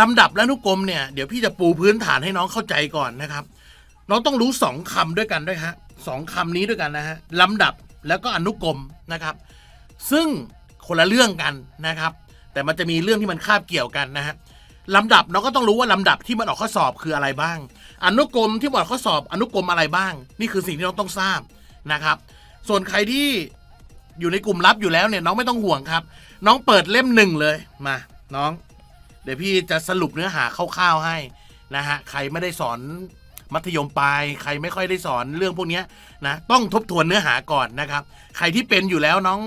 ลำดับและอนุกรมเนี่ยเดี๋ยวพี่จะปูพื้นฐานให้น้องเข้าใจก่อนนะครับ น้องต้องรู้สองคำด้วยกันด้วยฮะสองคำนี้ด้วยกันนะฮะลำดับแล้วก็อนุกรมนะครับ ซึ่งคนละเรื่องกันนะครับ แต่มันจะมีเรื่องที่มันคาบเกี่ยวกันนะฮะลำดับน้องก็ต้องรู้ว่าลำดับที่มันออกข้อสอบคืออะไรบ้าง อนุกรมที่มันออกข้อสอบอนุกรมอะไรบ้าง นี่คือสิ่งที่น้องต้องทราบนะครับ ส่วนใครที่อยู่ในกลุ่มลับอยู่แล้วเนี่ยน้องไม่ต้องห่วงครับ น้องเปิดเล่มหนึ่งเลยมา น้อง เดี๋ยวพี่จะสรุปเนื้อหาคร่าวๆให้นะฮะใครไม่ได้สอนมัธยมปลายใครไม่ค่อยได้สอนเรื่องพวกนี้นะต้องทบทวนเนื้อหาก่อนนะครับ ใครที่เป็นอยู่แล้วน้อง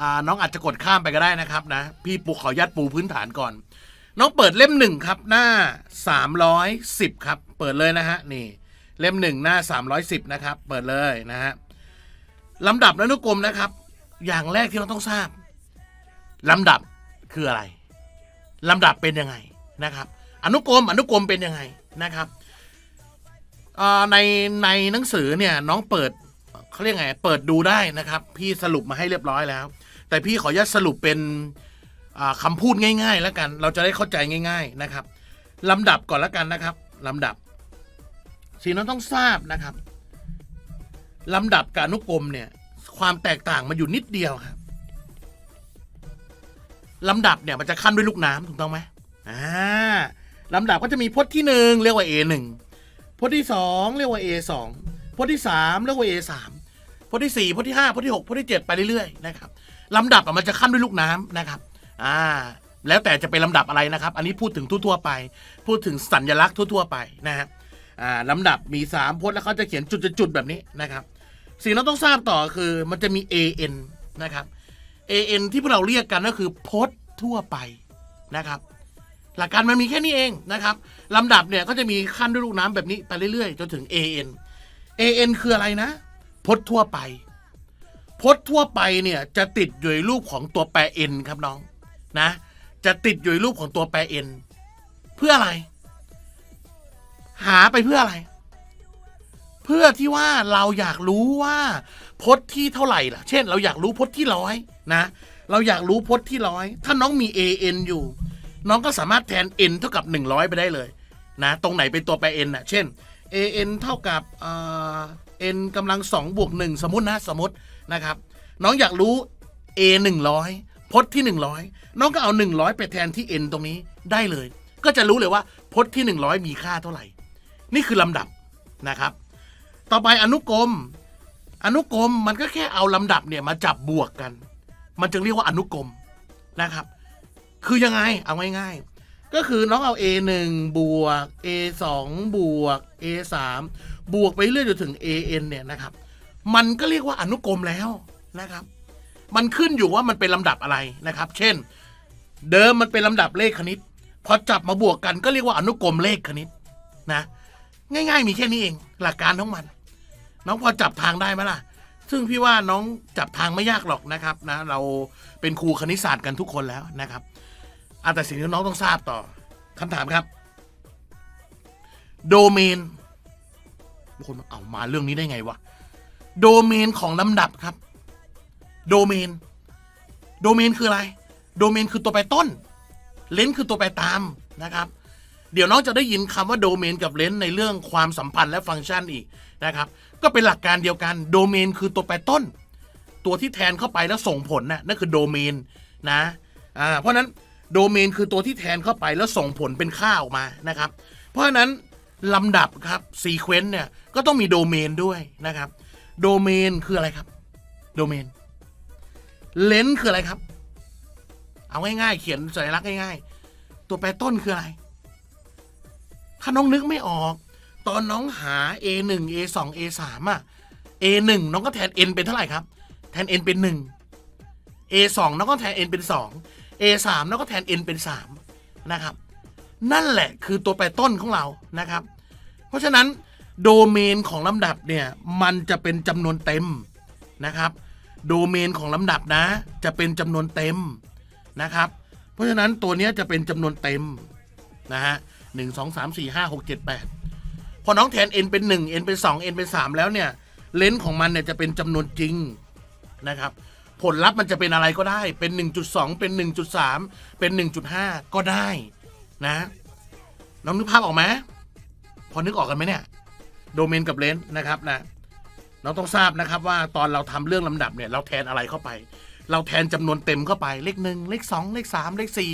อาน้องอาจจะกดข้ามไปก็ได้นะครับนะพี่ปูขออนุญาตปูพื้นฐานก่อน น้องเปิดเล่มหนึ่งครับหน้า 310 ครับ เปิดเลยนะฮะนี่เล่มหนึ่งหน้า 310 นะครับ เปิดเลยนะฮะลำดับอนุกรมนะครับ อย่างแรกที่เราต้องทราบลำดับคืออะไร ลำดับเป็นยังไงนะครับ อนุกรมอนุกรมเป็นยังไงนะครับในในหนังสือเนี่ยน้องเปิดเขาเรียกไงเปิดดูได้นะครับ พี่สรุปมาให้เรียบร้อยแล้ว แต่พี่ขออนุญาตสรุปเป็นอ่าคำพูดง่าย ๆ แล้วกัน เราจะได้เข้าใจง่าย ๆนะครับลำดับก่อนแล้วกันนะครับลำดับสิ่งที่เราต้องทราบนะครับลำดับกับอนุกรมเนี่ยความแตกต่างมันอยู่นิดเดียวครับ ลำดับเนี่ยมันจะขั้นด้วยลูกน้ำถูกต้องไหมอ่าลำดับก็จะมีพจน์ที่หนึ่งเรียกว่า A หนึ่งพจน์ที่สองเรียกว่า A สองพจน์ที่สามเรียกว่า A สามพจน์ที่สี่พจน์ที่ห้าพจน์ที่หกพจน์ที่เจ็ดไปเรื่อยๆนะครับลำดับอะมันจะขั้นด้วยลูกน้ำนะครับอ่าแล้วแต่จะเป็นลำดับอะไรนะครับ อันนี้พูดถึงทั่วๆไป พูดถึงสัญลักษณ์ทั่วๆไปนะฮะอ่าลำดับมีสามพจน์แล้วเขาจะเขียนจุดๆๆแบบนี้นะครับ สิ่งที่เราต้องทราบต่อคือมันจะมี AN นะครับ AN ที่พวกเราเรียกกันก็คือพจน์ทั่วไปนะครับหลักการมันมีแค่นี้เองนะครับลำดับเนี่ยก็จะมีขั้นด้วยลูกน้ำแบบนี้ไปเรื่อยๆ จนถึง AN AN คืออะไรนะ พจน์ทั่วไปพจน์ทั่วไปเนี่ยจะติดอยู่ในรูปของตัวแปร n ครับน้องนะ จะติดอยู่ในรูปของตัวแปร n เพื่ออะไร หาไปเพื่ออะไร เพื่อที่ว่าเราอยากรู้ว่าพจน์ที่เท่าไหร่ล่ะ เช่น เราอยากรู้พจน์ที่ร้อย นะ เราอยากรู้พจน์ที่ร้อย ถ้าน้องมี an อยู่ น้องก็สามารถแทน n เท่ากับ 100 ไปได้เลยนะตรงไหนเป็นตัวแปร n น่ะเช่น an เท่ากับเอ่อ n กำลัง2บวก1สมมตินะสมมตินะครับ น้องอยากรู้ a 100 พจน์ที่ 100 น้องก็เอา 100 ไปแทนที่ n ตรงนี้ได้เลย ก็จะรู้เลยว่าพจน์ที่ 100 มีค่าเท่าไหร่ นี่คือลำดับนะครับ ต่อไปอนุกรม อนุกรมมันก็แค่เอาลำดับเนี่ยมาจับบวกกัน มันจึงเรียกว่าอนุกรมนะครับ คือยังไงเอาง่ายๆ ก็คือน้องเอา A 1บวก A 2บวก A 3บวกไปเรื่อยจนถึง AN เนี่ยนะครับ มันก็เรียกว่าอนุกรมแล้วนะครับ มันขึ้นอยู่ว่ามันเป็นลำดับอะไรนะครับ เช่น เดิมมันเป็นลำดับเลขคณิตพอจับมาบวกกันก็เรียกว่าอนุกรมเลขคณิตนะ ง่าย ๆ มีแค่นี้เอง หลักการของมัน น้องพอจับทางได้ไหมล่ะ ซึ่งพี่ว่าน้องจับทางไม่ยากหรอกนะครับนะเราเป็นครูคณิตศาสตร์กันทุกคนแล้วนะครับอาแต่สิ่งที่น้องต้องทราบต่อคำถามครับ โดเมนคนเอามาเรื่องนี้ได้ไงวะโดเมนของลำดับครับ โดเมน โดเมนคืออะไร โดเมนคือตัวแปรต้น เลนส์คือตัวแปรตามนะครับ เดี๋ยวน้องจะได้ยินคำว่าโดเมนกับเลนส์ในเรื่องความสัมพันธ์และฟังก์ชันอีก นะครับ ก็เป็นหลักการเดียวกันโดเมนคือตัวแปรต้น ตัวที่แทนเข้าไปแล้วส่งผลนะนั่นคือโดเมนนะอ่าเพราะฉะนั้นโดเมนคือตัวที่แทนเข้าไปแล้วส่งผลเป็นค่าออกมานะครับ เพราะฉะนั้นลำดับครับซีเควนต์เนี่ยก็ต้องมีโดเมนด้วยนะครับโดเมนคืออะไรครับโดเมนเลนส์คืออะไรครับ เอาง่ายๆ เขียนสัญลักษณ์ง่ายๆ ตัวแปรต้นคืออะไร ถ้าน้องนึกไม่ออก ตอนน้องหา a 1 a 2 a 3 อะ a 1 น้องก็แทน n เป็นเท่าไหร่ครับ แทน n เป็น 1 a 2 น้องก็แทน n เป็น 2 a 3 น้องก็แทน n เป็น 3 นะครับ นั่นแหละคือตัวแปรต้นของเรานะครับ เพราะฉะนั้นโดเมนของลำดับเนี่ยมันจะเป็นจำนวนเต็มนะครับ โดเมนของลำดับนะ จะเป็นจำนวนเต็มนะครับ เพราะฉะนั้นตัวนี้จะเป็นจำนวนเต็มนะฮะหนึ่งสองสามสี่ห้าหกเจ็ดแปด พอน้องแทน n เป็นหนึ่ง n เป็นสอง n เป็นสามแล้วเนี่ยเลนส์ของมันเนี่ยจะเป็นจำนวนจริงนะครับ ผลลัพธ์มันจะเป็นอะไรก็ได้เป็น 1.2 เป็น 1.3 เป็น 1.5 ก็ได้นะ น้องนึกภาพออกไหมพอนึกออกกันไหมเนี่ยโดเมนกับเลนส์นะครับนะน้องต้องทราบนะครับว่าตอนเราทำเรื่องลำดับเนี่ยเราแทนอะไรเข้าไป เราแทนจำนวนเต็มเข้าไปเลขหนึ่งเลขสองเลขสามเลขสี่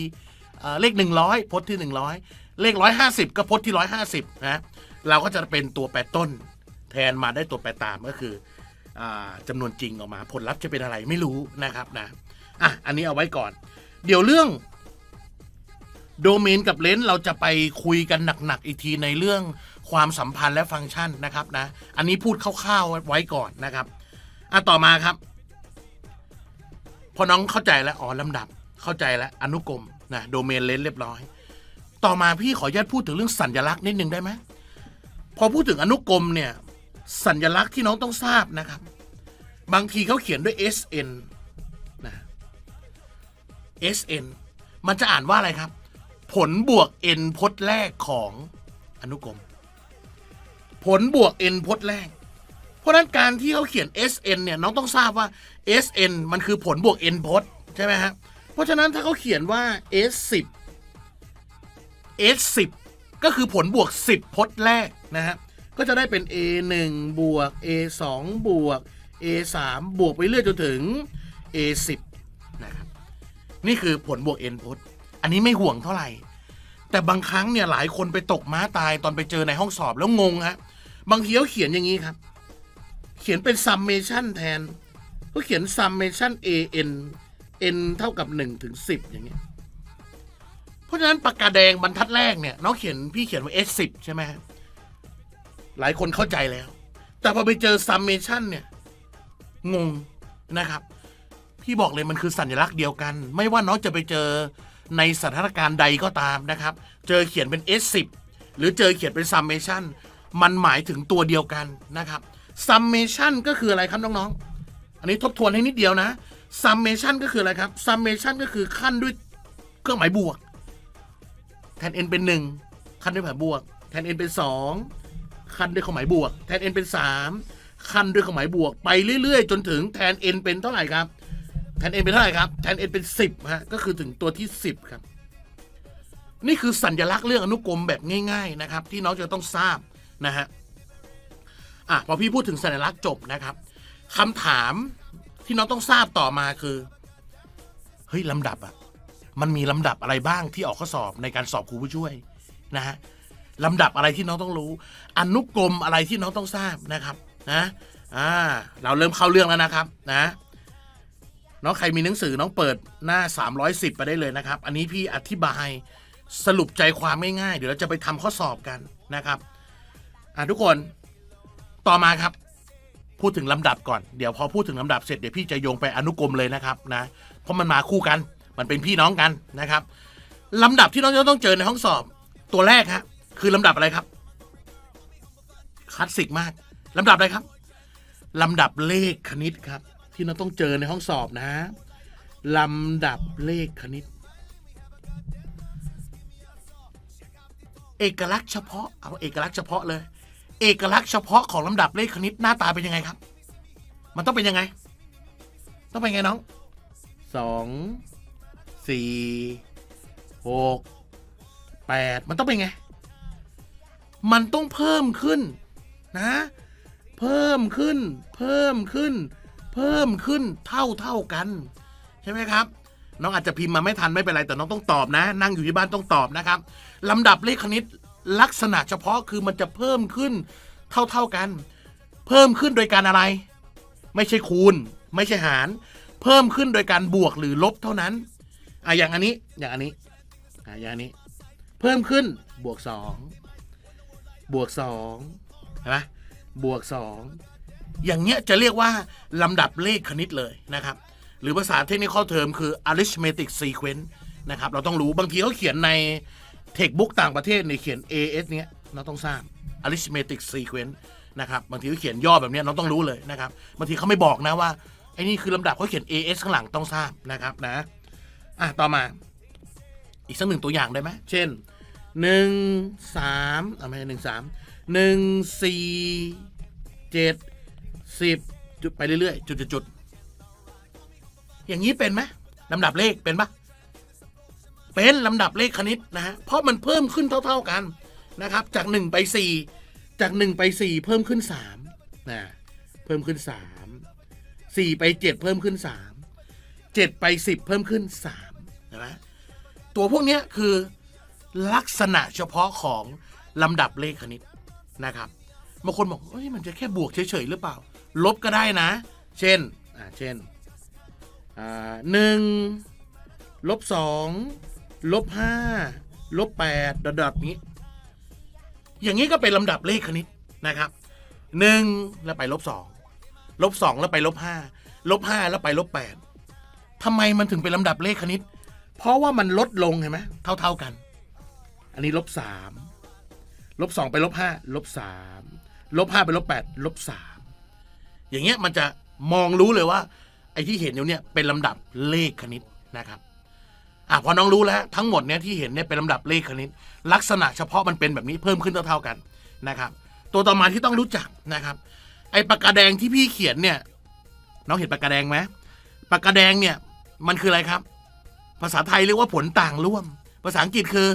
เอ่อเลขหนึ่งร้อยพจน์ที่หนึ่งร้อยเลขร้อยห้าสิบก็พจน์ที่ร้อยห้าสิบนะ เราก็จะเป็นตัวแปรต้น แทนมาได้ตัวแปรตามก็คืออาจำนวนจริงออกมา ผลลัพธ์จะเป็นอะไรไม่รู้นะครับนะอะอันนี้เอาไว้ก่อน เดี๋ยวเรื่องโดเมนกับเลนส์เราจะไปคุยกันหนัก ๆ อีกทีในเรื่องความสัมพันธ์และฟังก์ชันนะครับนะ อันนี้พูดคร่าวๆไว้ก่อนนะครับอะต่อมาครับ พอน้องเข้าใจแล้วอ๋อลำดับ เข้าใจแล้วอนุกรมนะโดเมนเลนส์เรียบร้อย ต่อมาพี่ขออนุญาตพูดถึงเรื่องสัญลักษณ์นิดนึงได้ไหม พอพูดถึงอนุกรมเนี่ย สัญลักษณ์ที่น้องต้องทราบนะครับ บางทีเขาเขียนด้วย SN นะ SN มันจะอ่านว่าอะไรครับ ผลบวก n พจน์แรกของอนุกรม ผลบวก n พจน์แรก เพราะฉะนั้นการที่เขาเขียน SN เนี่ยน้องต้องทราบว่า SN มันคือผลบวก n พจน์ใช่ไหมฮะเพราะฉะนั้นถ้าเขาเขียนว่า S10 S10 ก็คือผลบวก 10 พจน์แรกนะฮะก็จะได้เป็น A1 บวก A2 บวก A3 บวกไปเรื่อยจนถึง A10 นะครับนี่คือผลบวก n พจน์อันนี้ไม่ห่วงเท่าไหร่ แต่บางครั้งเนี่ยหลายคนไปตกม้าตายตอนไปเจอในห้องสอบแล้วงงฮะบางทีเขาเขียนอย่างนี้ครับ เขียนเป็น summation แทน ก็เขียน summation an n เท่ากับ1ถึง10 อย่างเงี้ย ราะฉะนั้นปากกาแดงบรรทัดแรกเนี่ยน้องเขียนพี่เขียนว่า S10 ใช่ไหมหลายคนเข้าใจแล้ว แต่พอไปเจอ summation เนี่ยงงนะครับ พี่บอกเลยมันคือสัญลักษณ์เดียวกัน ไม่ว่าน้องจะไปเจอในสถานการณ์ใดก็ตามนะครับ เจอเขียนเป็น S10 หรือเจอเขียนเป็น summation มันหมายถึงตัวเดียวกันนะครับ summation ก็คืออะไรครับน้องๆ อันนี้ทบทวนให้นิดเดียวนะ summation ก็คืออะไรครับ summation ก็คือขั้นด้วยเครื่องหมายบวก ทน n เป็นหนึ่งขั้นด้วยเครื่าบวก แทน n เป็นสองขั้นด้วยเครื่องหมายบวก แทน n เป็นสามขั้นด้วยเครื่องหมายบวก ไปเรื่อย ๆ จนถึงแทน n เป็นเท่าไหร่ครับ แทน n เป็นเท่าไหร่ครับ แทน n เป็นสิบฮะ ก็คือถึงตัวที่สิบครับ นี่คือสัญลักษณ์เรื่องอนุกรมแบบง่าย ๆ นะครับ ที่น้องจะต้องทราบนะฮะ อะ พอพี่พูดถึงสัญลักษณ์จบนะครับคำถามที่น้องต้องทราบต่อมาคือ เฮ้ยลำดับอะ มันมีลำดับอะไรบ้างที่ออกข้อสอบในการสอบครูผู้ช่วยนะฮะลำดับอะไรที่น้องต้องรู้ อนุกรมอะไรที่น้องต้องทราบนะครับนะอ่าเราเริ่มเข้าเรื่องแล้วนะครับนะน้องใครมีหนังสือน้องเปิดหน้า 310 ไปได้เลยนะครับ อันนี้พี่อธิบายสรุปใจความง่ายๆเดี๋ยวเราจะไปทำข้อสอบกันนะครับอ่าทุกคนต่อมาครับ พูดถึงลำดับก่อนเดี๋ยวพอพูดถึงลำดับเสร็จเดี๋ยวพี่จะโยงไปอนุกรมเลยนะครับนะเพราะมันมาคู่กัน มันเป็นพี่น้องกันนะครับลำดับที่น้องจะต้องเจอในห้องสอบ ตัวแรกฮะคือลำดับอะไรครับคลาสสิกมากลำดับอะไรครับลำดับเลขคณิตครับ ที่น้องต้องเจอในห้องสอบนะลำดับเลขคณิต เอกลักษณ์เฉพาะเอาเอกลักษณ์เฉพาะเลย เอกลักษณ์เฉพาะของลำดับเลขคณิตหน้าตาเป็นยังไงครับ มันต้องเป็นยังไง ต้องเป็นไงน้องสอง สี่หกแปดมันต้องเป็นไง มันต้องเพิ่มขึ้นนะ เพิ่มขึ้น เพิ่มขึ้น เพิ่มขึ้นเท่าเท่ากัน ใช่ไหมครับ น้องอาจจะพิมพ์มาไม่ทันไม่เป็นไร แต่น้องต้องตอบนะ นั่งอยู่ที่บ้านต้องตอบนะครับลำดับเลขคณิตลักษณะเฉพาะคือมันจะเพิ่มขึ้นเท่าเท่ากัน เพิ่มขึ้นโดยการอะไร ไม่ใช่คูณ ไม่ใช่หาร เพิ่มขึ้นโดยการบวกหรือลบเท่านั้น อะอย่างอันนี้อย่างอันนี้อะอย่างอันนี้ เพิ่มขึ้นบวกสองบวกสองเห็นไหมบวกสองอย่างเงี้ยจะเรียกว่าลำดับเลขคณิตเลยนะครับ หรือภาษาเทคนิคเทอมคือ arithmetic sequence นะครับ เราต้องรู้บางทีเขาเขียนในเทคบุ๊กต่างประเทศเนี่ยเขียน AS เนี้ยเราต้องทราบ arithmetic sequence นะครับบางทีเขาเขียนย่อแบบเนี้ยเราต้องรู้เลยนะครับบางทีเขาไม่บอกนะว่าไอ้นี่คือลำดับเขาเขียน AS ข้างหลังต้องทราบนะครับนะ อะต่อมา อีกสักหนึ่งตัวอย่างได้ไหมเช่นหนึ่งสามอะไม่ใช่หนึ่งสามหนึ่งสี่เจ็ดสิบจุดไปเรื่อยๆ จุดจุดอย่างนี้เป็นไหมลำดับเลขเป็นปะเป็นลำดับเลขคณิตนะฮะเพราะมันเพิ่มขึ้นเท่า ๆกันนะครับ จากหนึ่งไปสี่จากหนึ่งไปสี่เพิ่มขึ้นสามนะเพิ่มขึ้นสามสี่ไปเจ็ดเพิ่มขึ้น เจ็ดไปสิบเพิ่มขึ้นสามใช่ไหมตัวพวกนี้คือลักษณะเฉพาะของลำดับเลขคณิตนะครับบางคนบอกเอ้ยมันจะแค่บวกเฉยๆหรือเปล่า ลบก็ได้นะ เช่นอ่าเช่นอ่าหนึ่งลบสองลบห้าลบแปดดอทนี้ อย่างนี้ก็เป็นลำดับเลขคณิตนะครับหนึ่งแล้วไปลบสองลบสองแล้วไปลบห้าลบห้าแล้วไปลบแปด ทำไมมันถึงเป็นลำดับเลขคณิต เพราะว่ามันลดลงเห็นไหมเท่า ๆกัน อันนี้ลบสามลบสองไปลบห้าลบสามลบห้าไปลบแปดลบสามอย่างเงี้ยมันจะมองรู้เลยว่า ไอ้ที่เห็นอยู่เนี่ยเป็นลำดับเลขคณิตนะครับอะพอน้องรู้แล้วทั้งหมดเนี่ยที่เห็นเนี่ยเป็นลำดับเลขคณิต ลักษณะเฉพาะมันเป็นแบบนี้เพิ่มขึ้นเท่าๆกันนะครับ ตัวต่อมาที่ต้องรู้จักนะครับ ไอ้ปากกาแดงที่พี่เขียนเนี่ย น้องเห็นปากกาแดงไหมปากกาแดงเนี่ย มันคืออะไรครับ ภาษาไทยเรียกว่าผลต่างร่วม ภาษาอังกฤษคือ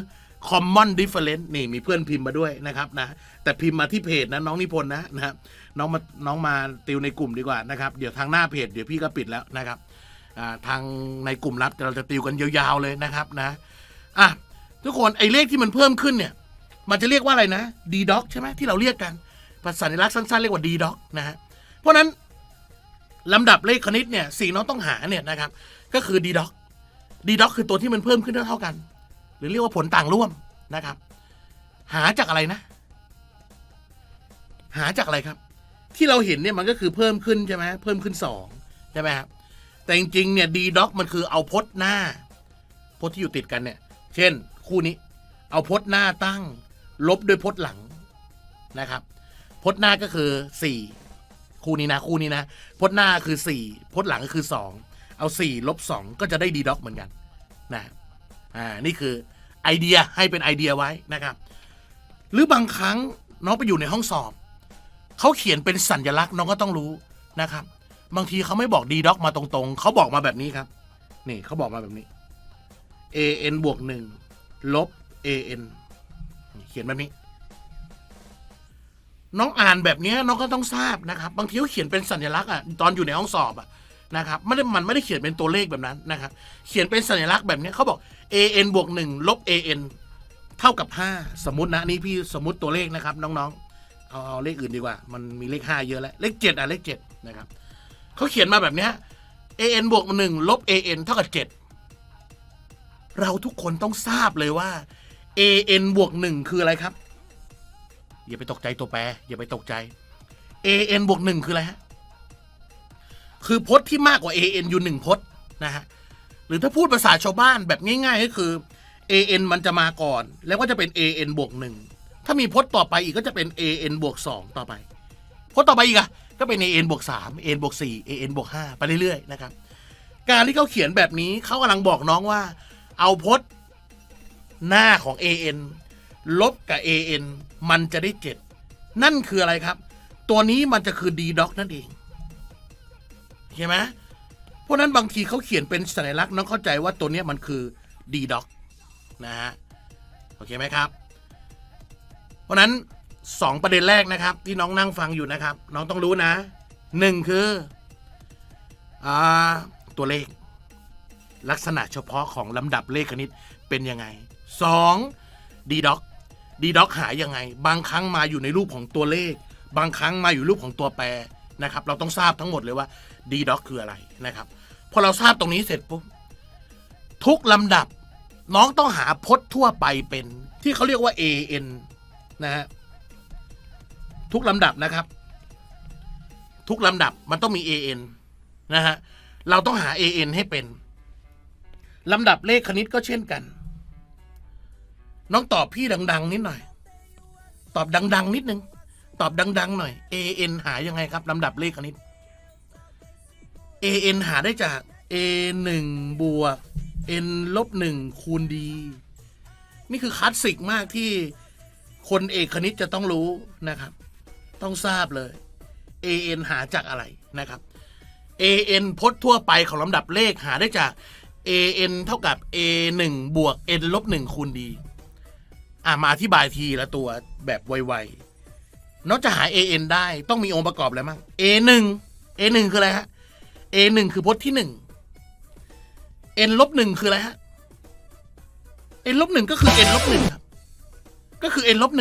common difference นี่มีเพื่อนพิมพ์มาด้วยนะครับนะ แต่พิมพ์มาที่เพจนะน้องนิพนธ์นะนะครับน้องมาน้องมาติวในกลุ่มดีกว่านะครับ เดี๋ยวทางหน้าเพจเดี๋ยวพี่ก็ปิดแล้วนะครับอ่าทางในกลุ่มลับเราจะติวกันยาวๆเลยนะครับนะอะทุกคนไอ้เลขที่มันเพิ่มขึ้นเนี่ย มันจะเรียกว่าอะไรนะ d d o c ใช่ไหมที่เราเรียกกันภาษาสัญลักษณ์สั้นๆเรียกว่า d d o c นะฮะเพราะนั้น ลำดับเลขคณิตเนี่ยสิ่งน้องต้องหาเนี่ยนะครับก็คือ d d o c d d o c คือตัวที่มันเพิ่มขึ้นเท่ากัน หรือเรียกว่าผลต่างร่วมนะครับ หาจากอะไรนะ หาจากอะไรครับ ที่เราเห็นเนี่ยมันก็คือเพิ่มขึ้นใช่ไหมเพิ่มขึ้นสองใช่ไหมครับแต่จริงๆเนี่ย d d o c มันคือเอาพจน์หน้า พจน์ที่อยู่ติดกันเนี่ย เช่น คู่นี้ เอาพจน์หน้าตั้ง ลบด้วยพจน์หลังนะครับ พจน์หน้าก็คือสี่ คู่นี้นะคู่นี้นะพจน์หน้าคือสี่พจน์หลังก็คือสองเอาสี่ลบสองก็จะได้ดีด็อกเหมือนกันนะอ่านี่คือไอเดียให้เป็นไอเดียไว้นะครับ หรือบางครั้งน้องไปอยู่ในห้องสอบ เขาเขียนเป็นสัญลักษณ์น้องก็ต้องรู้นะครับ บางทีเขาไม่บอกดีด็อกมาตรงๆ เขาบอกมาแบบนี้ครับ นี่เขาบอกมาแบบนี้ a n บวกหนึ่งลบ a n เขียนแบบนี้ น้องอ่านแบบนี้น้องก็ต้องทราบนะครับบางทีเขาเขียนเป็นสัญลักษณ์อะตอนอยู่ในห้องสอบอะนะครับไม่ได้มันไม่ได้เขียนเป็นตัวเลขแบบนั้นนะครับเขียนเป็นสัญลักษณ์แบบนี้เขาบอก a n บวกหนึ่งลบ a n เท่ากับห้าสมมตินะนี่พี่สมมติตัวเลขนะครับ น้องๆเอาเอาเลขอื่นดีกว่า มันมีเลขห้าเยอะแล้ว เลขเจ็ดอะ เลขเจ็ดนะครับเขาเขียนมาแบบนี้ a n บวกหนึ่งลบ a n เท่ากับเจ็ดเราทุกคนต้องทราบเลยว่า a n บวกหนึ่งคืออะไรครับ อย่าไปตกใจตัวแปร อย่าไปตกใจ a n บวกหนึ่งคืออะไรฮะ คือพจน์ที่มากกว่า a n อยู่หนึ่งพจน์นะฮะ หรือถ้าพูดภาษาชาวบ้านแบบง่าย ๆ ก็คือ a n มันจะมาก่อน แล้วก็จะเป็น a n บวกหนึ่งถ้ามีพจน์ต่อไปอีกก็จะเป็น a n บวกสองต่อไป พจน์ต่อไปอีกอะก็เป็น a n บวกสาม a n บวกสี่ a n บวกห้าไปเรื่อยๆนะครับ การที่เขาเขียนแบบนี้เขากำลังบอกน้องว่า เอาพจน์หน้าของ a n ลบกับ a n มันจะได้เจ็ดนั่นคืออะไรครับ ตัวนี้มันจะคือ d d o c นั่นเองเห็นไหมเพราะนั้นบางทีเขาเขียนเป็นสัญลักษณ์น้องเข้าใจว่าตัวนี้มันคือ d d o c นะฮะโอเคไหมครับ เพราะนั้นสองประเด็นแรกนะครับ ที่น้องนั่งฟังอยู่นะครับ น้องต้องรู้นะหนึ่งคืออ่าตัวเลข ลักษณะเฉพาะของลำดับเลขคณิตเป็นยังไงสองดีด็อก ดีด็อกหายังไง บางครั้งมาอยู่ในรูปของตัวเลข บางครั้งมาอยู่รูปของตัวแปรนะครับ เราต้องทราบทั้งหมดเลยว่าดีด็อกคืออะไรนะครับ พอเราทราบตรงนี้เสร็จปุ๊บทุกลำดับน้องต้องหาพจน์ทั่วไปเป็น ที่เขาเรียกว่า AN นะฮะทุกลำดับนะครับ ทุกลำดับมันต้องมี AN นะฮะเราต้องหา AN ให้เป็นลำดับเลขคณิตก็เช่นกัน น้องตอบพี่ดัง ๆ นิดหน่อย ตอบดัง ๆ นิดนึง ตอบดัง ๆ หน่อย A N หายังไงครับลำดับเลขคณิต A N หาได้จาก A หนึ่งบวก N ลบหนึ่งคูณ D นี่คือคลาสสิกมากที่คนเอกคณิตจะต้องรู้นะครับ ต้องทราบเลย A N หาจากอะไรนะครับ A N พจน์ทั่วไปของลำดับเลขหาได้จาก an เท่ากับ a 1บวก n ลบ1คูณ d อะมาอธิบายทีละตัวแบบไวๆนอกจากหา an ได้ต้องมีองค์ประกอบอะไรบ้าง a 1 a 1 คืออะไรฮะ a 1 คือพจน์ที่1 n ลบ1คืออะไรฮะ n ลบ1ก็คือ n ลบ1ครับ ก็คือ n ลบ1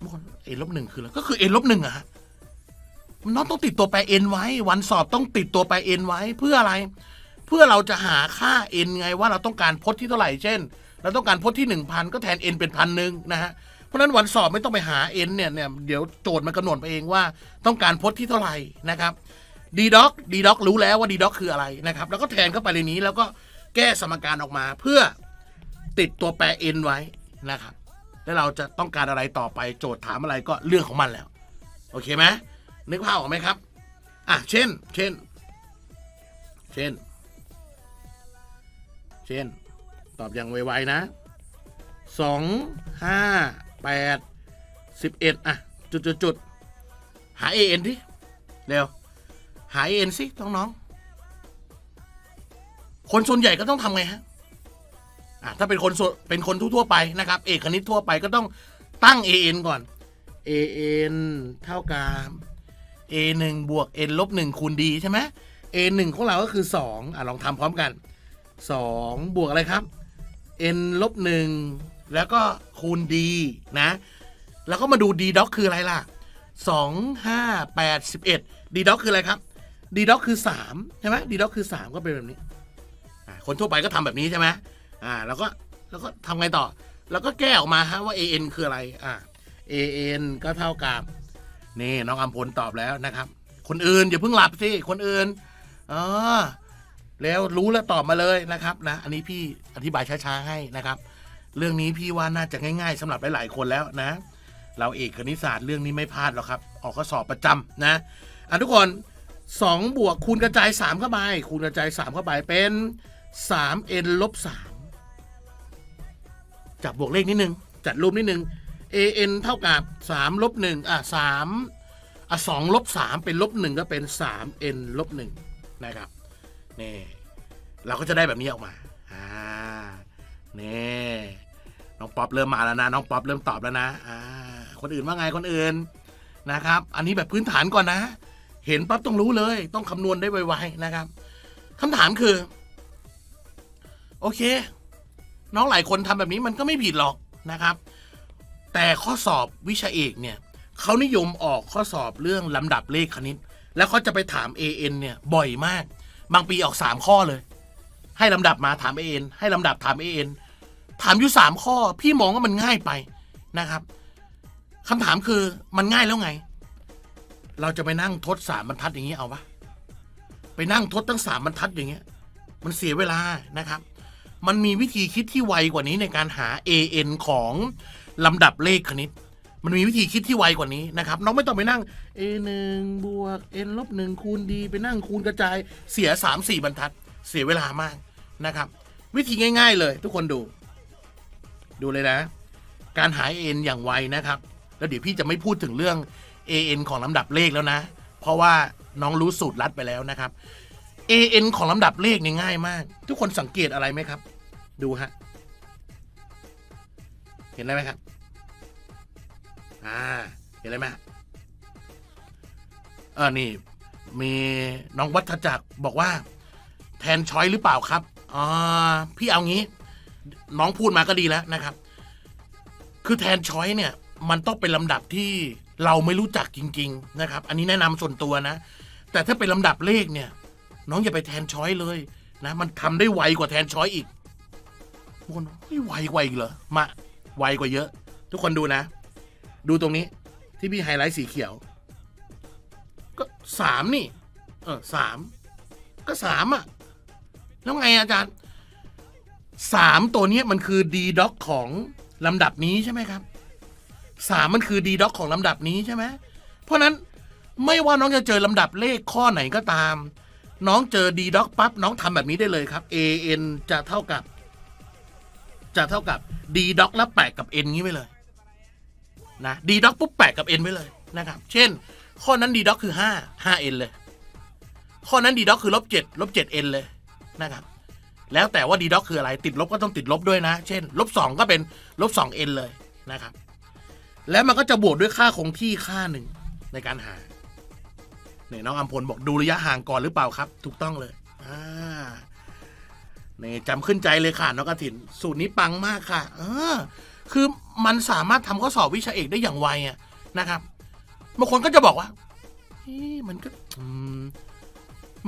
บางคน n ลบ1คืออะไรก็คือ n ลบ1อะฮะนน้องต้องติดตัวแปร n ไว้ วันสอบต้องติดตัวแปร n ไว้เพื่ออะไร เพื่อเราจะหาค่า n ไงว่าเราต้องการพจน์ที่เท่าไหร่ เช่น เราต้องการพจน์ที่หนึ่งพันก็แทน n เป็นพันหนึ่งนะฮะเพราะฉะนั้นวันสอบไม่ต้องไปหา n เนี่ยเนี่ยเดี๋ยวโจทย์มันกำหนดไปเองว่าต้องการพจน์ที่เท่าไหร่นะครับดีด็อกดีด็อกรู้แล้วว่าดีด็อกคืออะไรนะครับ แล้วก็แทนเข้าไปในนี้แล้วก็แก้สมการออกมาเพื่อติดตัวแปร n ไว้นะครับ แล้วเราจะต้องการอะไรต่อไปโจทย์ถามอะไรก็เรื่องของมันแล้ว โอเคไหมนึกภาพออกไหมครับ อะ เช่น เช่น เช่น เช่น ตอบอย่างไวๆนะสองห้าแปดสิบเอ็ดอะ จุดจุดจุดหา an ดิเร็ว หา an สิน้องๆคนส่วนใหญ่ก็ต้องทำไงฮะอะถ้าเป็นคนส่วนเป็นคนทั่วๆไปนะครับ เอกคณิตทั่วไปก็ต้องตั้ง an ก่อน an เท่ากับ a 1 บวก n ลบ1คูณ d ใช่ไหม a 1 ของเราก็คือ 2อะลองทำพร้อมกัน 2 บวกอะไรครับ n ลบ1แล้วก็คูณ d นะ แล้วก็มาดู d ด็อกคืออะไรล่ะ 2 5 8 11 d ด็อกคืออะไรครับ d ด็อกคือ 3 ใช่ไหม d ด็อกคือ 3 ก็เป็นแบบนี้ คนทั่วไปก็ทำแบบนี้ใช่ไหมอ่าแล้วก็แล้วก็ทำไงต่อ แล้วก็แก้ออกมาฮะว่า an คืออะไรอ่า an ก็เท่ากับนี่น้องอัมพลตอบแล้วนะครับ คนอื่นอย่าเพิ่งหลับสิ คนอื่นอ๋อ แล้วรู้แล้วตอบมาเลยนะครับนะอันนี้พี่อธิบายช้าๆให้นะครับ เรื่องนี้พี่ว่าน่าจะง่าย ๆสำหรับหลายๆคนแล้วนะ เราเอกคณิตศาสตร์เรื่องนี้ไม่พลาดหรอกครับ ออกข้อสอบประจำนะอะทุกคน2บวกคูณกระจาย3เข้าไปคูณกระจาย3เข้าไปเป็น 3n ลบ3จับบวกเลขนิดนึง จัดรูปนิดนึง an เท่ากับ3ลบ1อะ3อะ2ลบ3เป็นลบ1ก็เป็น 3n ลบ1นะครับนี่ เราก็จะได้แบบนี้ออกมา อ่านี่น้องป๊อปเริ่มมาแล้วนะ น้องป๊อปเริ่มตอบแล้วนะ อ่า คนอื่นว่าไงคนอื่นนะครับ อันนี้แบบพื้นฐานก่อนนะ เห็นปั๊บต้องรู้เลย ต้องคำนวณได้ไวๆนะครับคำถามคือ โอเค น้องหลายคนทำแบบนี้มันก็ไม่ผิดหรอกนะครับ แต่ข้อสอบวิชาเอกเนี่ยเขานิยมออกข้อสอบเรื่องลำดับเลขคณิต แล้วเขาจะไปถาม AN เนี่ยบ่อยมาก บางปีออก 3 ข้อเลย ให้ลำดับมาถาม AN ให้ลำดับถาม AN ถามอยู่3ข้อ พี่มองว่ามันง่ายไปนะครับคำถามคือมันง่ายแล้วไง เราจะไปนั่งทดสามบรรทัดอย่างนี้เอาปะไปนั่งทดตั้งสามบรรทัดอย่างเงี้ย มันเสียเวลานะครับ มันมีวิธีคิดที่ไวกว่านี้ในการหา AN ของลำดับเลขคณิต มันมีวิธีคิดที่ไวกว่านี้นะครับ น้องไม่ต้องไปนั่ง a 1บวก n ลบ1คูณ d ไปนั่งคูณกระจายเสีย 3 4 บรรทัด เสียเวลามาก นะครับ วิธีง่าย ๆ เลย ทุกคนดู ดูเลยนะ การหา an อย่างไวนะครับ แล้วเดี๋ยวพี่จะไม่พูดถึงเรื่อง an ของลำดับเลขแล้วนะ เพราะว่าน้องรู้สูตรลัดไปแล้วนะครับ an ของลำดับเลขนี่ง่ายมาก ทุกคนสังเกตอะไรไหมครับ ดูฮะเห็นอะไรไหมครับอ่าเห็นอะไรไหมเออนี่มีน้องวัฒจักรบอกว่า แทนช้อยหรือเปล่าครับ อ่าพี่เอางี้ น้องพูดมาก็ดีแล้วนะครับ คือแทนช้อยเนี่ย มันต้องเป็นลำดับที่เราไม่รู้จักจริง ๆ นะครับ อันนี้แนะนำส่วนตัวนะ แต่ถ้าเป็นลำดับเลขเนี่ย น้องอย่าไปแทนช้อยเลยนะมันทำได้ไวกว่าแทนช้อยอีกทุกคนไม่ไวกว่าอีกเหรอมาไวกว่าเยอะ ทุกคนดูนะ ดูตรงนี้ที่พี่ไฮไลท์สีเขียว ก็สามนี่ เออสามก็สามอะ แล้วไงอาจารย์สามตัวนี้มันคือดีด็อกของลำดับนี้ใช่ไหมครับสามมันคือดีด็อกของลำดับนี้ใช่ไหมเพราะนั้นไม่ว่าน้องจะเจอลำดับเลขข้อไหนก็ตาม น้องเจอดีด็อกปั๊บน้องทำแบบนี้ได้เลยครับ a n จะเท่ากับ จะเท่ากับ d ด็อกแล้วแปะกับ n งี้ไปเลยนะ d ด็อกปุ๊บแปะกับ n ไว้เลยนะครับ เช่น ข้อนั้น d ด็อกคือ 5 5 n เลย ข้อนั้น d ด็อกคือลบ7ลบ 7 n เลย นะครับ แล้วแต่ว่าดีด็อกคืออะไรติดลบก็ต้องติดลบด้วยนะ เช่นลบสองก็เป็นลบสองเอ็นเลยนะครับ แล้วมันก็จะบวกด้วยค่าคงที่ค่าหนึ่งในการหาเนี่ยน้องอัมพลบอกดูระยะห่างก่อนหรือเปล่าครับ ถูกต้องเลยอ่าเนี่ยจำขึ้นใจเลยค่ะน้องกระถิน สูตรนี้ปังมากค่ะ เออ คือมันสามารถทำข้อสอบวิชาเอกได้อย่างไวอะนะครับบางคนก็จะบอกว่าเอ๊ะมันก็อื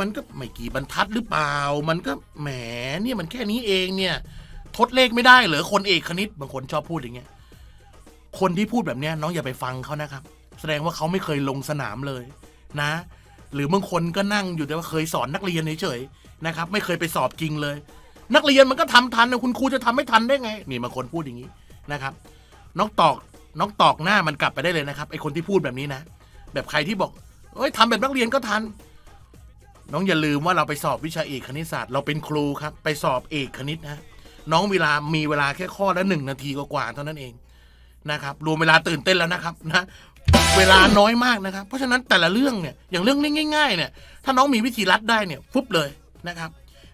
มันก็ไม่กี่บรรทัดหรือเปล่า มันก็แหมเนี่ยมันแค่นี้เองเนี่ย ทดเลขไม่ได้เหรอคนเอกคณิตบางคนชอบพูดอย่างเงี้ย คนที่พูดแบบเนี้ยน้องอย่าไปฟังเขานะครับ แสดงว่าเขาไม่เคยลงสนามเลยนะ หรือบางคนก็นั่งอยู่แต่ว่าเคยสอนนักเรียนเฉยๆนะครับ ไม่เคยไปสอบจริงเลย นักเรียนมันก็ทำทันนะคุณครูจะทำไม่ทันได้ไง นี่บางคนพูดอย่างนี้นะครับ น้องตอกน้องตอกหน้ามันกลับไปได้เลยนะครับไอคนที่พูดแบบนี้นะ แบบใครที่บอกเอ้ยทำแบบนักเรียนก็ทัน น้องอย่าลืมว่าเราไปสอบวิชาเอกคณิตศาสตร์เราเป็นครูครับ ไปสอบเอกคณิตนะน้องเวลามีเวลาแค่ข้อละหนึ่งนาทีกว่าๆเท่านั้นเองนะครับรวมเวลาตื่นเต้นแล้วนะครับนะเวลาน้อยมากนะครับ เพราะฉะนั้นแต่ละเรื่องเนี่ยอย่างเรื่องง่ายๆเนี่ยถ้าน้องมีวิธีรัดได้เนี่ยฟุ๊บเลยนะครับ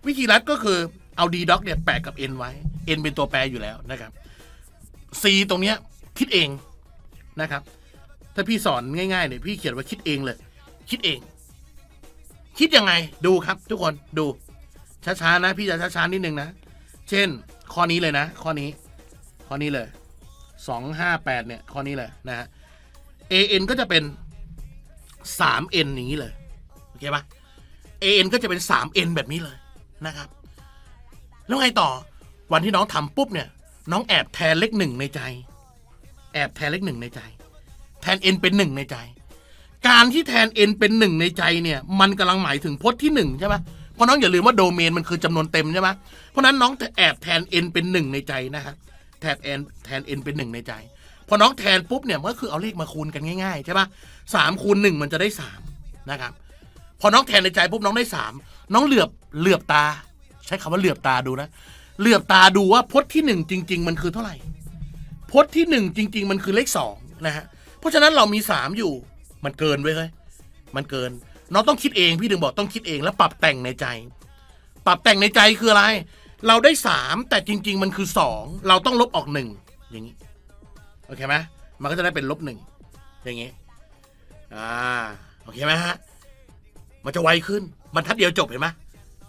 วิธีรัดก็คือเอา d doc เนี่ยแปะกับ n ไว้ n เป็นตัวแปรอยู่แล้วนะครับ c ตรงเนี้ยคิดเองนะครับ ถ้าพี่สอนง่ายๆเนี่ยพี่เขียนว่าคิดเองเลย คิดเอง คิดยังไงดูครับทุกคนดู ช้าๆนะ พี่จะช้าๆนิดนึงนะ เช่น ข้อนี้เลยนะ ข้อนี้ ข้อนี้เลยสองห้าแปดเนี่ย ข้อนี้เลยนะฮะ an ก็จะเป็นสาม n อย่างนี้เลย โอเคปะ an ก็จะเป็นสาม n แบบนี้เลยนะครับ แล้วไงต่อวันที่น้องทำปุ๊บเนี่ย น้องแอบแทนเลขหนึ่งในใจ แอบแทนเลขหนึ่งในใจ แทน n เป็นหนึ่งในใจ การที่แทน n เป็นหนึ่งในใจเนี่ย มันกำลังหมายถึงพจน์ที่หนึ่งใช่ไหมเพราะน้องอย่าลืมว่าโดเมนมันคือจำนวนเต็มใช่ไหมเพราะนั้นน้องจะแอบแทน n เป็นหนึ่งในใจนะครับแทน n แทน n เป็นหนึ่งในใจพอน้องแทนปุ๊บเนี่ยก็คือเอาเลขมาคูณกันง่ายๆใช่ปะสามคูณหนึ่งมันจะได้สามนะครับ พอน้องแทนในใจปุ๊บน้องได้สามน้องเหลือบเหลือบตา ใช้คำว่าเหลือบตาดูนะ เหลือบตาดูว่าพจน์ที่หนึ่งจริง ๆ มันคือเท่าไหร่พจน์ที่หนึ่งจริง ๆ มันคือเลขสองนะฮะเพราะฉะนั้นเรามีสามอยู่ มันเกินไว้เลยมันเกิน น้องต้องคิดเองพี่ถึงบอกต้องคิดเองแล้วปรับแต่งในใจ ปรับแต่งในใจคืออะไร เราได้สามแต่จริง ๆ มันคือสองเราต้องลบออกหนึ่งอย่างนี้โอเคไหมมันก็จะได้เป็นลบหนึ่งอย่างนี้อ่าโอเคไหมฮะมันจะไวขึ้นบรรทัดเดียวจบเห็นไหม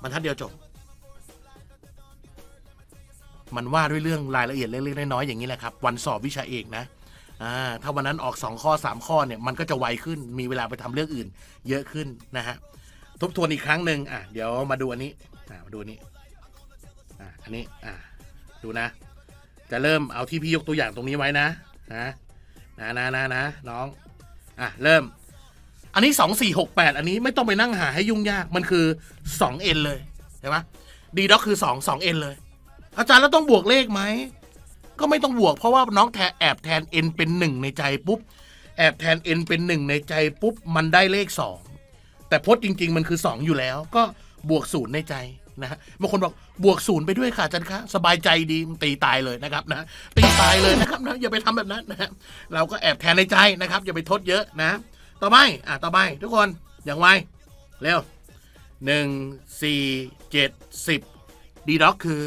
บรรทัดเดียวจบ มันว่าด้วยเรื่องรายละเอียดเล็กๆน้อยๆอย่างนี้แหละครับ วันสอบวิชาเอกนะ อ่าถ้าวันนั้นออกสองข้อสามข้อเนี่ยมันก็จะไวขึ้นมีเวลาไปทำเรื่องอื่น เยอะขึ้นนะฮะทบทวนอีกครั้งหนึ่งอะเดี๋ยวมาดูอันนี้อ่ามาดูอันนี้อ่าอันนี้อ่าดูนะ จะเริ่มเอาที่พี่ยกตัวอย่างตรงนี้ไว้นะนะนะนะนะนะน้องอะเริ่ม อันนี้สองสี่หกแปดอันนี้ไม่ต้องไปนั่งหาให้ยุ่งยากมันคือสองเอ็นเลยเห็นไหมดีด็อกคือสองสองเอ็นเลย อาจารย์แล้วต้องบวกเลขไหม ก็ไม่ต้องบวกเพราะว่าน้องแทแอบแทนเอ็นเป็นหนึ่งในใจปุ๊บ แอบแทนเอ็นเป็นหนึ่งในใจปุ๊บ มันได้เลขสองแต่พจน์จริง ๆ มันคือสองอยู่แล้ว ก็บวกศูนย์ในใจนะฮะบางคนบอกบวกศูนย์ไปด้วยค่ะอาจารย์คะสบายใจดีตีตายเลยนะครับนะตีตายเลยนะครับนะอย่าไปทำแบบนั้นนะฮะเราก็แอบแทนในใจนะครับ อย่าไปทดเยอะนะ ต่อไปอะต่อไปทุกคนอย่างไวเร็วหนึ่งสี่เจ็ดสิบดีด็อกคือ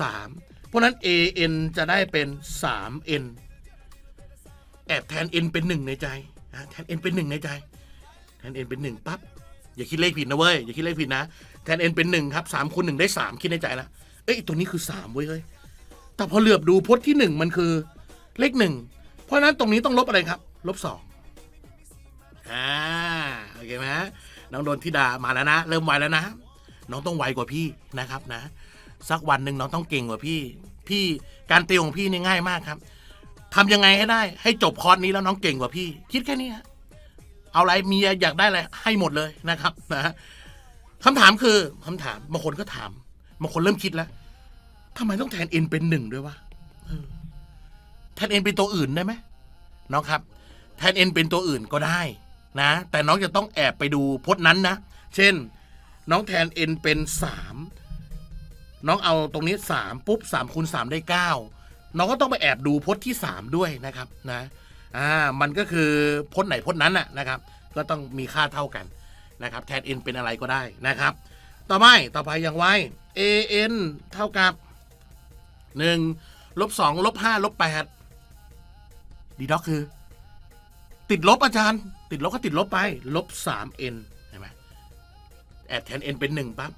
สาม ราะนั้น an จะได้เป็นสาม n แอบแทน n เป็นหนึ่งในใจอะแทน n เป็นหนึ่งในใจแทน n เป็นหนึ่งปั๊บ อย่าคิดเลขผิดนะเว้ย อย่าคิดเลขผิดนะ แทน n เป็นหนึ่งครับสามคูณหนึ่งได้สามคิดในใจล้วเอ้ย ตัวนี้คือสามเว้ยเฮ้ย แต่พอเหลือบดูพจน์ที่หนึ่งมันคือเลขหนึ่งเพราะนั้นตรงนี้ต้องลบอะไรครับ ลบสองอ่า โอเคไหมน้องโดนทิดามาแล้วนะ เริ่มไวแล้วนะ น้องต้องไวกว่าพี่นะครับนะ สักวันหนึ่งน้องต้องเก่งกว่าพี่ พี่การติวของพี่นี่ง่ายมากครับทำยังไงให้ได้ ให้จบคอร์สนี้แล้วน้องเก่งกว่าพี่ คิดแค่นี้ฮะเอาอะไรมีอยากได้อะไรให้หมดเลยนะครับนะคำถามคือคำถามบางคนก็ถามบางคนเริ่มคิดแล้วทำไมต้องแทนเอ็นเป็นหนึ่งด้วยวะแทนเอ็นเป็นตัวอื่นได้ไหมน้องครับ แทน n เป็นตัวอื่นก็ได้ นะ แต่น้องจะต้องแอบไปดูพจน์นั้นนะ เช่น น้องแทน n เป็นสาม น้องเอาตรงนี้สามปุ๊บสามคูณสามได้เก้าน้องก็ต้องไปแอบดูพจน์ที่สามด้วยนะครับนะอ่ามันก็คือพจน์ไหนพจน์นั้นน่ะนะครับ ก็ต้องมีค่าเท่ากันนะครับแทน n เป็นอะไรก็ได้นะครับ ต่อไปต่อไปอย่างไว an เท่ากับหนึ่งลบสองลบห้าลบแปดดีด็อกคือ ติดลบอาจารย์ ติดลบก็ติดลบไป ลบสาม n เห็นไหมแอดแทน n เป็นหนึ่งปั๊บ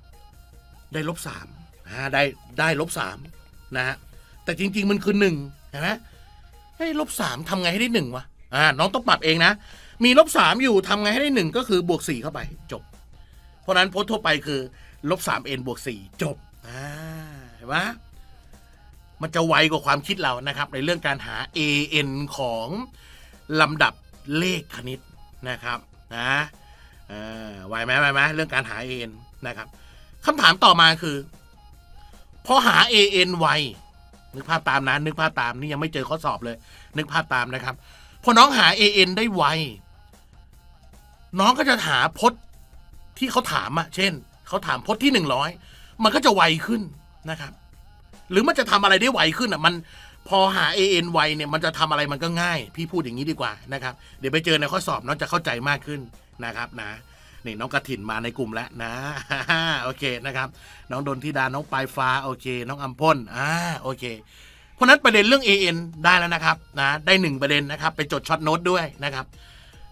ได้ลบสาม อ่าได้ได้ลบสามนะฮะแต่จริง ๆ มันคือหนึ่งเห็นไหมให้ลบสามทำไงให้ได้หนึ่งวะอ่าน้องต้องปรับเองนะ มีลบสามอยู่ทำไงให้ได้หนึ่งก็คือบวกสี่เข้าไปจบ เพราะนั้นโพสทั่วไปคือลบสาม n บวกสี่จบอ่าเห็นไหมมันจะไวกว่าความคิดเรานะครับ ในเรื่องการหา an ของลำดับเลขคณิตนะครับนะไวไหมไวไหมเรื่องการหา an นะครับคำถามต่อมาคือ พอหา an ไวนึกภาพตามนะนึกภาพตามนี่ยังไม่เจอข้อสอบเลย นึกภาพตามนะครับ พอน้องหา an ได้ไว น้องก็จะหาพจน์ที่เขาถามอะเช่นเขาถามพจน์ที่หนึ่งร้อยมันก็จะไวขึ้นนะครับ หรือมันจะทำอะไรได้ไวขึ้นอะมันพอหา an ไวเนี่ยมันจะทำอะไรมันก็ง่าย พี่พูดอย่างนี้ดีกว่านะครับ เดี๋ยวไปเจอในข้อสอบน้องจะเข้าใจมากขึ้นนะครับนะ นี่น้องกระถินมาในกลุ่มแล้วนะโอเคนะครับ น้องดนทิดาน้องปลายฟ้าโอเค น้องอัมพลอ่าโอเคเพราะนั้นประเด็นเรื่อง AN ได้แล้วนะครับนะได้หนึ่งประเด็นนะครับ ไปจดช็อตโน้ตด้วยนะครับ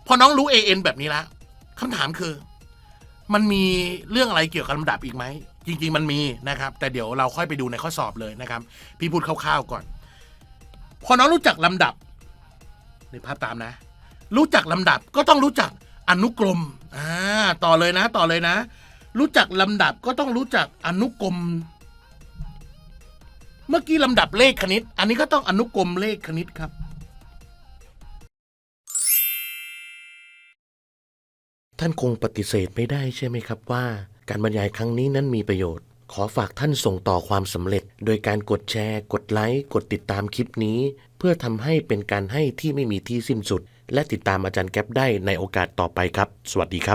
พอน้องรู้ AN แบบนี้แล้วคำถามคือ มันมีเรื่องอะไรเกี่ยวกับลำดับอีกไหมจริง ๆ มันมีนะครับ แต่เดี๋ยวเราค่อยไปดูในข้อสอบเลยนะครับ พี่พูดคร่าวๆก่อน พอน้องรู้จักลำดับในภาพตามนะ รู้จักลำดับก็ต้องรู้จักอนุกรม อ่าต่อเลยนะ ต่อเลยนะ รู้จักลำดับก็ต้องรู้จักอนุกรม เมื่อกี้ลำดับเลขคณิต อันนี้ก็ต้องอนุกรมเลขคณิตครับ ท่านคงปฏิเสธไม่ได้ใช่ไหมครับว่า การบรรยายครั้งนี้นั้นมีประโยชน์ ขอฝากท่านส่งต่อความสำเร็จ โดยการกดแชร์ กดไลค์ กดติดตามคลิปนี้ เพื่อทำให้เป็นการให้ที่ไม่มีที่สิ้นสุด และติดตามอาจารย์แก๊ปได้ในโอกาสต่อไปครับ สวัสดีครับ